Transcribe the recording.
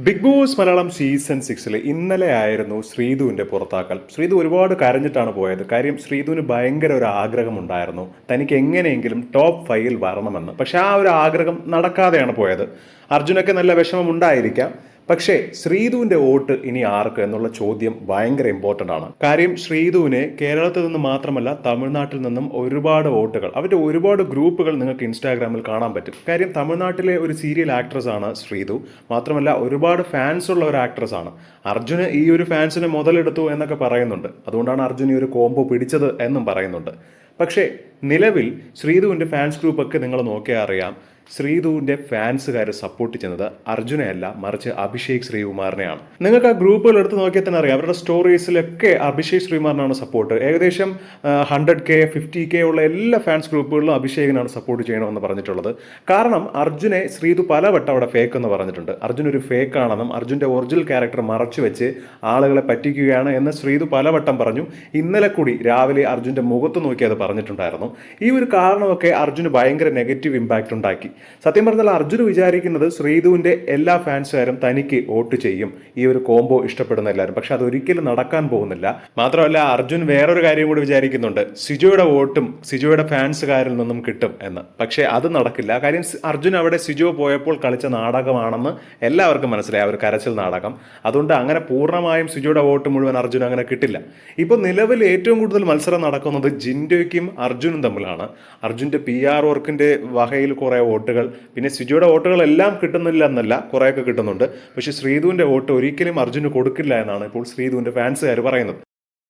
Big boss Malayalam season സിക്സിൽ ഇന്നലെ ആയിരുന്നു ശ്രീധുവിന്റെ പുറത്താക്കൽ. ശ്രീധു ഒരുപാട് കരഞ്ഞിട്ടാണ് പോയത്. കാര്യം ശ്രീധുവിന് ഭയങ്കര ഒരു ആഗ്രഹം ഉണ്ടായിരുന്നു തനിക്ക് എങ്ങനെയെങ്കിലും ടോപ്പ് ഫൈവിൽ വരണമെന്ന്. പക്ഷേ ആ ഒരു ആഗ്രഹം നടക്കാതെയാണ് പോയത്. അർജുനൊക്കെ നല്ല വിഷമം ഉണ്ടായിരിക്കാം. പക്ഷേ ശ്രീധുവിന്റെ വോട്ട് ഇനി ആർക്ക് എന്നുള്ള ചോദ്യം ഭയങ്കര ഇമ്പോർട്ടന്റ് ആണ്. കാര്യം ശ്രീധുവിനെ കേരളത്തിൽ നിന്ന് മാത്രമല്ല തമിഴ്നാട്ടിൽ നിന്നും ഒരുപാട് വോട്ടുകൾ അവരുടെ ഒരുപാട് ഗ്രൂപ്പുകൾ നിങ്ങൾക്ക് ഇൻസ്റ്റാഗ്രാമിൽ കാണാൻ പറ്റും. കാര്യം തമിഴ്നാട്ടിലെ ഒരു സീരിയൽ ആക്ട്രസ് ആണ് ശ്രീധു. മാത്രമല്ല ഒരുപാട് ഫാൻസ് ഉള്ള ഒരു ആക്ട്രസ് ആണ്. അർജുന് ഈ ഒരു ഫാൻസിനെ മുതലെടുത്തു എന്നൊക്കെ പറയുന്നുണ്ട്. അതുകൊണ്ടാണ് അർജുൻ ഈ ഒരു കോംബോ പിടിച്ചത് എന്നും പറയുന്നുണ്ട്. പക്ഷേ നിലവിൽ ശ്രീധുവിന്റെ ഫാൻസ് ഗ്രൂപ്പൊക്കെ നിങ്ങൾ നോക്കിയാൽ അറിയാം ശ്രീധുവിന്റെ ഫാൻസുകാർ സപ്പോർട്ട് ചെയ്യുന്നത് അർജുനെയല്ല മറിച്ച് അഭിഷേക് ശ്രീകുമാറിനെയാണ്. നിങ്ങൾക്ക് ആ ഗ്രൂപ്പുകൾ എടുത്ത് നോക്കിയാൽ തന്നെ അറിയാം. അവരുടെ സ്റ്റോറീസിലൊക്കെ അഭിഷേക് ശ്രീകുമാറിനാണ് സപ്പോർട്ട് ഏകദേശം ഹൺഡ്രഡ് കെ ഫിഫ്റ്റി കെ ഉള്ള എല്ലാ ഫാൻസ് ഗ്രൂപ്പുകളിലും അഭിഷേകിനാണ് സപ്പോർട്ട് ചെയ്യണമെന്ന് പറഞ്ഞിട്ടുള്ളത്. കാരണം അർജുനെ ശ്രീധു പലവട്ടം അവിടെ ഫേക്ക് എന്ന് പറഞ്ഞിട്ടുണ്ട്. അർജുൻ ഒരു ഫേക്ക് ആണെന്നും അർജുന്റെ ഒറിജിനൽ ക്യാരക്ടർ മറച്ചു വെച്ച് ആളുകളെ പറ്റിക്കുകയാണ് എന്ന് ശ്രീധു പലവട്ടം പറഞ്ഞു. ഇന്നലെ കൂടി രാവിലെ അർജുന്റെ മുഖത്ത് നോക്കി അത് പറഞ്ഞിട്ടുണ്ടായിരുന്നു. ഈ ഒരു കാരണമൊക്കെ അർജുന് ഭയങ്കര നെഗറ്റീവ് ഇമ്പാക്റ്റ് ഉണ്ടാക്കി. സത്യം പറഞ്ഞാൽ അർജുൻ വിചാരിക്കുന്നത് ശ്രീധുവിന്റെ എല്ലാ ഫാൻസുകാരും തനിക്ക് വോട്ട് ചെയ്യും. ഈ ഒരു കോംബോ ഇഷ്ടപ്പെടുന്ന എല്ലാവരും. പക്ഷെ അതൊരിക്കലും നടക്കാൻ പോകുന്നില്ല. മാത്രമല്ല അർജുൻ വേറൊരു കാര്യം കൂടി വിചാരിക്കുന്നുണ്ട്. സിജോയുടെ വോട്ടും സിജോയുടെ ഫാൻസുകാരിൽ നിന്നും കിട്ടും എന്ന്. പക്ഷേ അത് നടക്കില്ല. കാര്യം അർജുൻ അവിടെ സിജോ പോയപ്പോൾ കളിച്ച നാടകമാണെന്ന് എല്ലാവർക്കും മനസ്സിലായി. ഒരു കരച്ചിൽ നാടകം. അതുകൊണ്ട് അങ്ങനെ പൂർണമായും സിജോയുടെ വോട്ട് മുഴുവൻ അർജുൻ അങ്ങനെ കിട്ടില്ല. ഇപ്പോൾ നിലവിൽ ഏറ്റവും കൂടുതൽ മത്സരം നടക്കുന്നത് ജിൻഡോയ്ക്കും അർജുനും തമ്മിലാണ്. അർജുന്റെ പി ആർ വർക്കിന്റെ വകയിൽ കുറേ വോട്ടുകൾ. പിന്നെ സിജോയുടെ വോട്ടുകളെല്ലാം കിട്ടുന്നില്ല എന്നല്ല കുറേയൊക്കെ കിട്ടുന്നുണ്ട്. പക്ഷേ ശ്രീധുവിന്റെ വോട്ട് ഒരിക്കലും അർജുന് കൊടുക്കില്ല എന്നാണ് ഇപ്പോൾ ശ്രീധുവിന്റെ ഫാൻസുകാർ പറയുന്നത്.